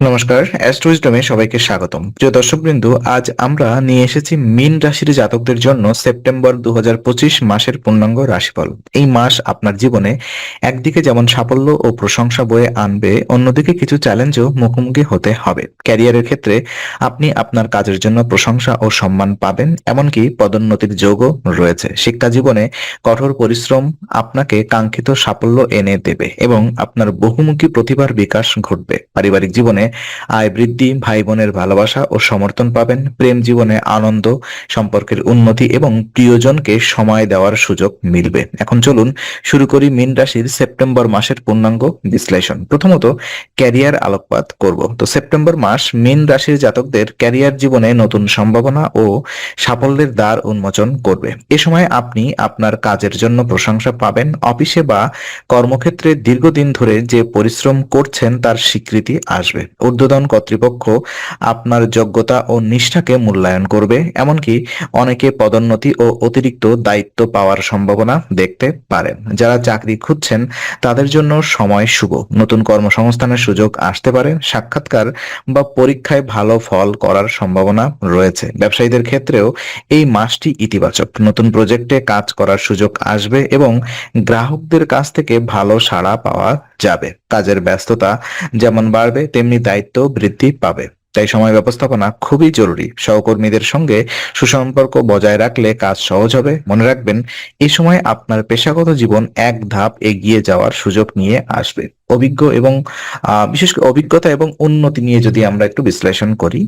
নমস্কার অ্যাস্ট্রোইজডমে সবাইকে স্বাগতম। প্রিয় দর্শকবৃন্দ, আজ আমরা নিয়ে এসেছি মিন রাশির জাতকদের জন্য সেপ্টেম্বর দু হাজার পঁচিশ মাসের পূর্ণাঙ্গ রাশিফল। এই মাস আপনার জীবনে একদিকে যেমন সাফল্য ও প্রশংসা বয়ে আনবে, অন্যদিকে কিছু চ্যালেঞ্জও মুখোমুখি হতে হবে। ক্যারিয়ারের ক্ষেত্রে আপনি আপনার কাজের জন্য প্রশংসা ও সম্মান পাবেন, এমনকি পদোন্নতির যোগও রয়েছে। শিক্ষা জীবনে কঠোর পরিশ্রম আপনাকে কাঙ্ক্ষিত সাফল্য এনে দেবে এবং আপনার বহুমুখী প্রতিভার বিকাশ ঘটবে। পারিবারিক জীবনে আয় বৃদ্ধি ভাই বোনের ভালোবাসা ও সমর্থন পাবেন। প্রেম জীবনে আনন্দ, সম্পর্কের উন্নতি এবং প্রিয়জনকে সময় দেওয়ার সুযোগ মিলবে। এখন চলুন শুরু করি মীন রাশির সেপ্টেম্বর মাসের পূর্ণাঙ্গ বিশ্লেষণ। প্রথমত, ক্যারিয়ার আলোকপাত করব। তো সেপ্টেম্বর মাস মীন রাশির জাতকদের ক্যারিয়ার জীবনে নতুন সম্ভাবনা ও সাফল্যের দ্বার উন্মোচন করবে। এ সময় আপনি আপনার কাজের জন্য প্রশংসা পাবেন। অফিসে বা কর্মক্ষেত্রে দীর্ঘদিন ধরে যে পরিশ্রম করছেন তার স্বীকৃতি আসবে। ঊর্ধ্বতন কর্তৃপক্ষ আপনার যোগ্যতা ও নিষ্ঠাকে মূল্যায়ন করবে, এমনকি অনেকে পদোন্নতি ও অতিরিক্ত দায়িত্ব পাওয়ার সম্ভাবনা দেখতে পারেন। যারা চাকরি খুঁজছেন, তাদের জন্য সময় শুভ। নতুন কর্মসংস্থানের সুযোগ আসতে পারে, সাক্ষাৎকার বা পরীক্ষায় ভালো ফল করার সম্ভাবনা রয়েছে। ব্যবসায়ীদের ক্ষেত্রেও এই মাসটি ইতিবাচক। নতুন প্রজেক্টে কাজ করার সুযোগ আসবে এবং গ্রাহকদের কাছ থেকে ভালো সাড়া পাওয়া যাবে। কাজের ব্যস্ততা যেমন বাড়বে, তেমনি দায়িত্ব বৃদ্ধি পাবে। তাই সময় ব্যবস্থাপনা খুবই জরুরি। সহকর্মীদের সঙ্গে সুসম্পর্ক বজায় রাখলে কাজ সহজ হবে। মনে রাখবেন এই সময় আপনার পেশাগত জীবন এক ধাপ এগিয়ে যাওয়ার সুযোগ নিয়ে আসবে। অভিজ্ঞ এবং বিশেষ করে অভিজ্ঞতা এবং উন্নতি নিয়ে যদি আমরা একটু বিশ্লেষণ করি,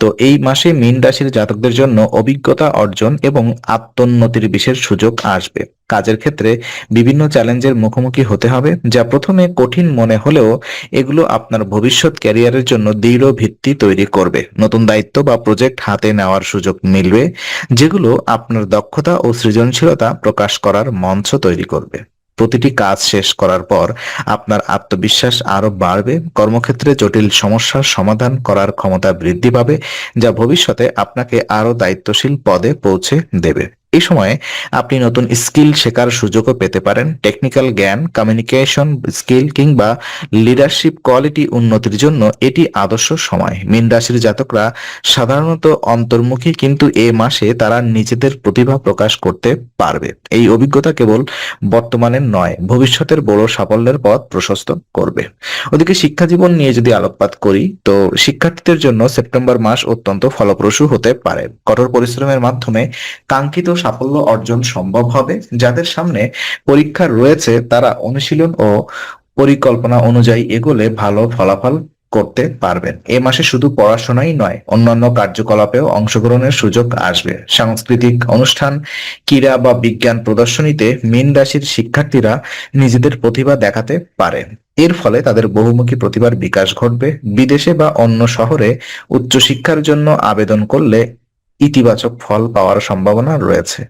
তো এই মাসে মীন রাশির জাতকদের জন্য অভিজ্ঞতা অর্জন এবং আত্মোন্নতির বিশেষ সুযোগ আসবে। কাজের ক্ষেত্রে বিভিন্ন চ্যালেঞ্জের মুখোমুখি হতে হবে, যা প্রথমে কঠিন মনে হলেও এগুলো আপনার ভবিষ্যৎ ক্যারিয়ারের জন্য দৃঢ় ভিত্তি তৈরি করবে। নতুন দায়িত্ব বা প্রজেক্ট হাতে নেওয়ার সুযোগ মিলবে, যেগুলো আপনার দক্ষতা ও সৃজনশীলতা প্রকাশ করার মঞ্চ তৈরি করবে। প্রতিটি কাজ শেষ করার পর আপনার আত্মবিশ্বাস আরও বাড়বে। কর্মক্ষেত্রে জটিল সমস্যার সমাধান করার ক্ষমতা বৃদ্ধি পাবে, যা ভবিষ্যতে আপনাকে আরও দায়িত্বশীল পদে পৌঁছে দেবে। এই সময়ে আপনি নতুন স্কিল শেখার সুযোগও পেতে পারেন। টেকনিক্যাল জ্ঞান, কমিউনিকেশন স্কিল কিংবা লিডারশিপ কোয়ালিটি উন্নতির জন্য এটি আদর্শ সময়। মীন রাশির জাতকরা সাধারণত অন্তর্মুখী কিন্তু এ মাসে তারা নিজেদের প্রতিভা প্রকাশ করতে পারবে। এই অভিজ্ঞতা কেবল বর্তমানের নয়, ভবিষ্যতের বড় সাফল্যের পথ প্রশস্ত করবে। ওদিকে শিক্ষা জীবন নিয়ে যদি আলোকপাত করি, তো শিক্ষার্থীদের জন্য সেপ্টেম্বর মাস অত্যন্ত ফলপ্রসূ হতে পারে। কঠোর পরিশ্রমের মাধ্যমে কাঙ্ক্ষিত সাফল্য অর্জন সম্ভব হবে। যাদের সামনে পরীক্ষা রয়েছে, তারা অনুশীলন ও পরিকল্পনা অনুযায়ী এগোলে ভালো ফলাফল করতে পারবেন। এ মাসে শুধু পড়াশোনাই নয়, অন্যান্য কার্যকলাপেও অংশগ্রহণের সুযোগ আসবে। সাংস্কৃতিক অনুষ্ঠান, ক্রীড়া বা বিজ্ঞান প্রদর্শনীতে মীন রাশির শিক্ষার্থীরা নিজেদের প্রতিভা দেখাতে পারে। এর ফলে তাদের বহুমুখী প্রতিভার বিকাশ ঘটবে। বিদেশে বা অন্য শহরে উচ্চশিক্ষার জন্য আবেদন করলে ইতিবাচক ফল পাওয়ার সম্ভাবনা রয়েছে।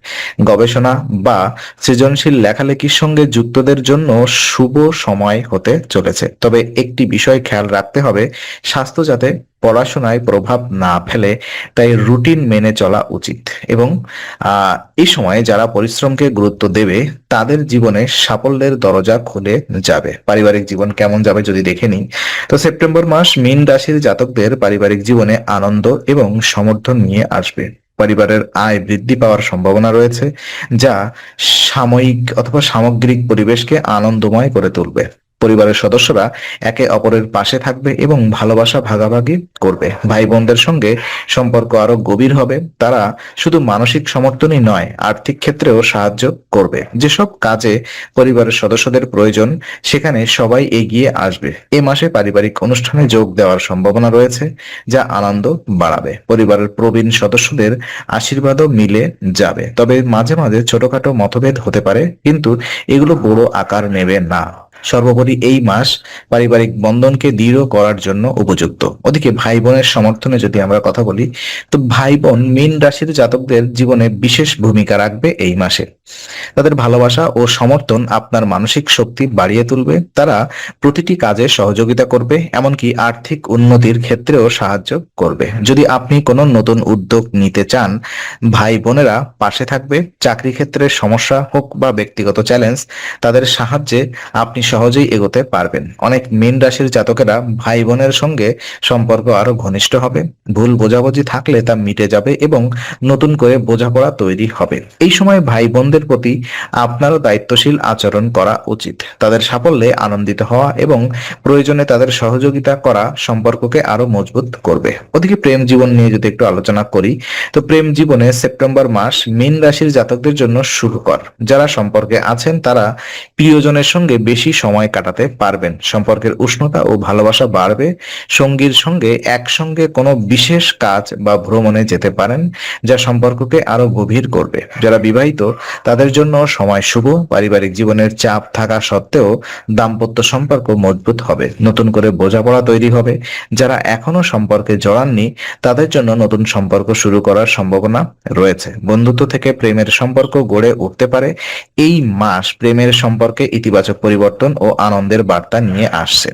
গবেষণা বা সৃজনশীল লেখালেখির সঙ্গে যুক্তদের জন্য শুভ সময় হতে চলেছে। তবে একটি বিষয় খেয়াল রাখতে হবে, স্বাস্থ্য যাতে পড়াশোনায় প্রভাব না ফেলে তাই রুটিন মেনে চলা উচিত। এবং এই সময়ে যারা পরিশ্রমকে গুরুত্ব দেবে, তাদের জীবনে সাফল্যের দরজা খুলে যাবে। পারিবারিক জীবন কেমন যাবে যদি দেখে নিই, তো সেপ্টেম্বর মাস মীন রাশির জাতকদের পারিবারিক জীবনে আনন্দ এবং সমর্থন নিয়ে আসবে। পরিবারের আয় বৃদ্ধি পাওয়ার সম্ভাবনা রয়েছে, যা সাময়িক অথবা সামগ্রিক পরিবেশকে আনন্দময় করে তুলবে। পরিবারের সদস্যরা একে অপরের পাশে থাকবে এবং ভালোবাসা ভাগাভাগি করবে। ভাই বোনদের সঙ্গে সম্পর্ক আরও গভীর হবে। তারা শুধু মানসিক সমর্থনই নয়, আর্থিক ক্ষেত্রেও সাহায্য করবে। যেসব কাজে পরিবারের সদস্যদের প্রয়োজন, সেখানে সবাই এগিয়ে আসবে। এ মাসে পারিবারিক অনুষ্ঠানে যোগ দেওয়ার সম্ভাবনা রয়েছে, যা আনন্দ বাড়াবে। পরিবারের প্রবীণ সদস্যদের আশীর্বাদও মিলে যাবে। তবে মাঝে মাঝে ছোটখাটো মতভেদ হতে পারে, কিন্তু এগুলো বড় আকার নেবে না। সর্বোপরি এই মাস পারিবারিক বন্ধনকে দৃঢ় করার জন্য উপযুক্ত। ওদিকে ভাই বোনের সমর্থনে যদি আমরা কথা বলি, তো ভাই বোন মীন রাশির জাতকদের জীবনে বিশেষ ভূমিকা রাখবে এই মাসে। তাদের ভালোবাসা ও সমর্থন আপনার মানসিক শক্তি বাড়িয়ে তুলবে, তারা প্রতিটি কাজে সহযোগিতা করবে, এমনকি আর্থিক উন্নতির ক্ষেত্রেও সাহায্য করবে। যদি আপনি কোনো নতুন উদ্যোগ নিতে চান ভাই বোনেরা পাশে থাকবে। চাকরি ক্ষেত্রে সমস্যা হোক বা ব্যক্তিগত চ্যালেঞ্জ, তাদের সাহায্যে আপনি সহজেই এগোতে পারবেন। অনেক মীন রাশির জাতকেরা ভাই বোনের সঙ্গে সম্পর্ক আরও ঘনিষ্ঠ হবে, ভুল বোঝাবুঝি থাকলে তা মিটে যাবে এবং নতুন করে বোঝাপড়া তৈরি হবে। এই সময় ভাই বোনদের প্রতি আপনারও দায়িত্বশীল আচরণ করা উচিত। তাদের সাফল্যে আনন্দিত হওয়া এবং প্রয়োজনে তাদের সহযোগিতা করা সম্পর্ককে আরও মজবুত করবে। ওদিকে প্রেম জীবন নিয়ে যদি একটু আলোচনা করি, তো প্রেম জীবনে সেপ্টেম্বর মাস মীন রাশির জাতকদের জন্য শুভকর যারা সম্পর্কে আছেন, তারা প্রিয়জনের সঙ্গে বেশি সময় কাটাতে পারবেন। সম্পর্কের উষ্ণতা ও ভালোবাসা বাড়বে। সঙ্গীর সঙ্গে একসঙ্গে কোনো বিশেষ কাজ বা ভ্রমণে যেতে পারেন, যা সম্পর্ককে আরও গভীর করবে। যারা বিবাহিত, তাদের জন্য সময় শুভ। পারিবারিক জীবনের চাপ থাকা সত্ত্বেও দাম্পত্য সম্পর্ক মজবুত হবে। নতুন করে বোঝাপড়া তৈরি হবে। যারা এখনও সম্পর্কে জড়াননি, তাদের জন্য নতুন সম্পর্ক শুরু করার সম্ভাবনা রয়েছে। বন্ধুত্ব থেকে প্রেমের সম্পর্ক গড়ে উঠতে পারে। এই মাস প্রেমের সম্পর্কে ইতিবাচক পরিবর্তন ও আনন্দের বার্তা নিয়ে আসছে।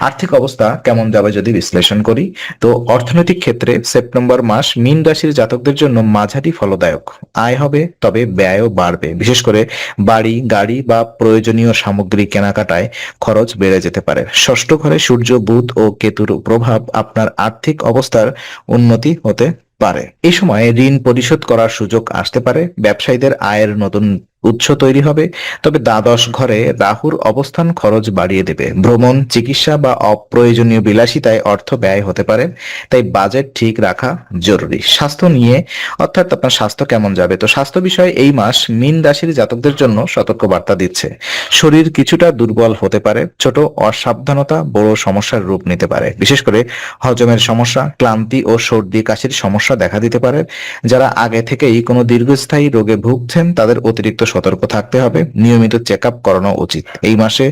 আর্থিক অবস্থা কেমন যাবে যদি বিশ্লেষণ করি? তো অর্থনৈতিক ক্ষেত্রে সেপ্টেম্বর মাস মীন রাশির জাতকদের জন্য মাঝারি ফলদায়ক। আয় হবে, তবে ব্যয়ও বাড়বে। বিশেষ করে বাড়ি, গাড়ি বা প্রয়োজনীয় সামগ্রী কেনাকাটায় খরচ বেড়ে যেতে পারে। ষষ্ঠ ঘরে সূর্য, বুধ ও কেতুর প্রভাব আপনার আর্থিক অবস্থার উন্নতি হতে পারে। এই সময় ঋণ পরিশোধ করার সুযোগ আসতে পারে। ব্যবসায়ীদের আয়ের নতুন উৎস তৈরি হবে। তবে দ্বাদশ ঘরে রাহুর অবস্থান খরচ বাড়িয়ে দেবে। ভ্রমণ, চিকিৎসা বা অপ্রয়োজনীয় বিলাসিতায় অর্থ ব্যয় হতে পারে। তাই বাজেট ঠিক রাখা জরুরি। স্বাস্থ্য নিয়ে, অর্থাৎ আপনার স্বাস্থ্য কেমন যাবে? তো স্বাস্থ্য বিষয়ে এই মাস মিন রাশির জাতকদের জন্য সতর্ক বার্তা দিচ্ছে। শরীর কিছুটা দুর্বল হতে পারে, ছোট অসাবধানতা বড় সমস্যার রূপ নিতে পারে। বিশেষ করে হজমের সমস্যা, ক্লান্তি ও সর্দি কাশির সমস্যা দেখা দিতে পারে। যারা আগে থেকেই কোনো দীর্ঘস্থায়ী রোগে ভুগছেন, তাদের অতিরিক্ত সতর্ক থাকতে হবে, নিয়মিত চেক আপ করানো উচিত। এই মাসে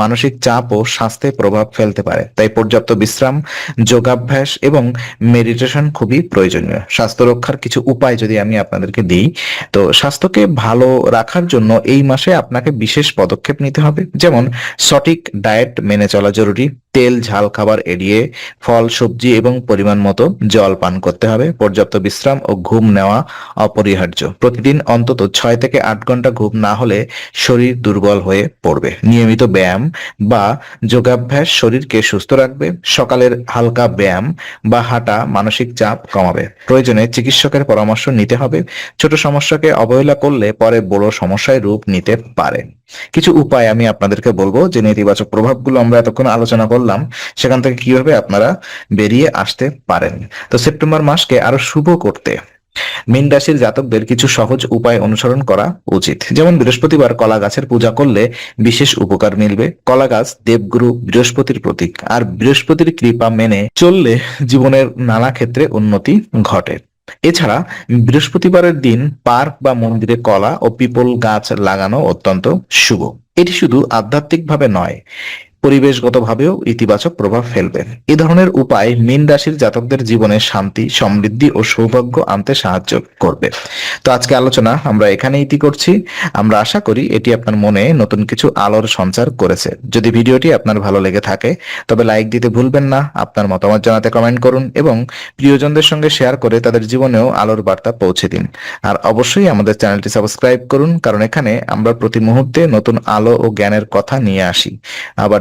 মানসিক চাপ ও স্বাস্থ্যে প্রভাব ফেলতে পারে, তাই পর্যাপ্ত বিশ্রাম, যোগাভ্যাস এবং মেডিটেশন খুবই প্রয়োজনীয়। স্বাস্থ্য রক্ষার কিছু উপায় যদি আমি আপনাদেরকে দিই, তো স্বাস্থ্যকে ভালো রাখার জন্য এই মাসে আপনাকে বিশেষ পদক্ষেপ নিতে হবে, যেমন সঠিক ডায়েট মেনে চলা জরুরি, তেল, ঝাল খাবার এড়িয়ে ফল, সবজি এবং পরিমাণ মতো জল পান করতে হবে, পর্যাপ্ত বিশ্রাম ও ঘুম নেওয়া অপরিহার্য। প্রতিদিন অন্তত ছয় থেকে আট ঘণ্টা ঘুম না হলে শরীর দুর্বল হয়ে পড়বে। নিয়মিত ব্যায়াম বা যোগাভ্যাস শরীরকে সুস্থ রাখবে। সকালের হালকা ব্যায়াম বা হাঁটা মানসিক চাপ কমাবে। প্রয়োজনে চিকিৎসকের পরামর্শ নিতে হবে। ছোট সমস্যাকে অবহেলা করলে পরে বড় সমস্যায় রূপ নিতে পারে। কিছু উপায় আমি আপনাদেরকে বলব যে নেতিবাচক প্রভাবগুলো আমরা এতক্ষণ আলোচনা করলাম। সেখান থেকে কীভাবে আপনারা বেরিয়ে আসতে পারেন। তো সেপ্টেম্বর মাসকে আরও শুভ করতে। মীন রাশির জাতকদের কিছু সহজ উপায় অনুসরণ করা উচিত। যেমন বৃহস্পতিবার কলা গাছের পূজা করলে বিশেষ উপকার মিলবে। কলা গাছ দেবগুরু বৃহস্পতির প্রতীক। আর বৃহস্পতির কৃপা মেনে চললে জীবনের নানা ক্ষেত্রে উন্নতি ঘটে। এছাড়া বৃহস্পতিবারের দিন পার্ক বা মন্দিরে কলা ও পিপল গাছ লাগানো অত্যন্ত শুভ। এটি শুধু আধ্যাত্মিকভাবে নয় পরিবেশগতভাবেও ইতিবাচক প্রভাব ফেলবে। এ ধরনের উপায় মীন রাশির জাতকদের জীবনে শান্তি, সমৃদ্ধি ও সৌভাগ্য আনতে সাহায্য করবে। তো আজকে আলোচনা আমরা এখানে ইতি করছি। আমরা আশা করি এটি আপনার মনে নতুন কিছু আলোর সঞ্চার করেছে। যদি ভিডিওটি আপনার ভালো লেগে থাকে, তবে লাইক দিতে ভুলবেন না, আপনার মতামত জানাতে কমেন্ট করুন এবং প্রিয়জনদের সঙ্গে শেয়ার করে তাদের জীবনেও আলোর বার্তা পৌঁছে দিন। আর অবশ্যই আমাদের চ্যানেলটি সাবস্ক্রাইব করুন, কারণ এখানে আমরা প্রতি মুহূর্তে নতুন আলো ও জ্ঞানের কথা নিয়ে আসি। আবার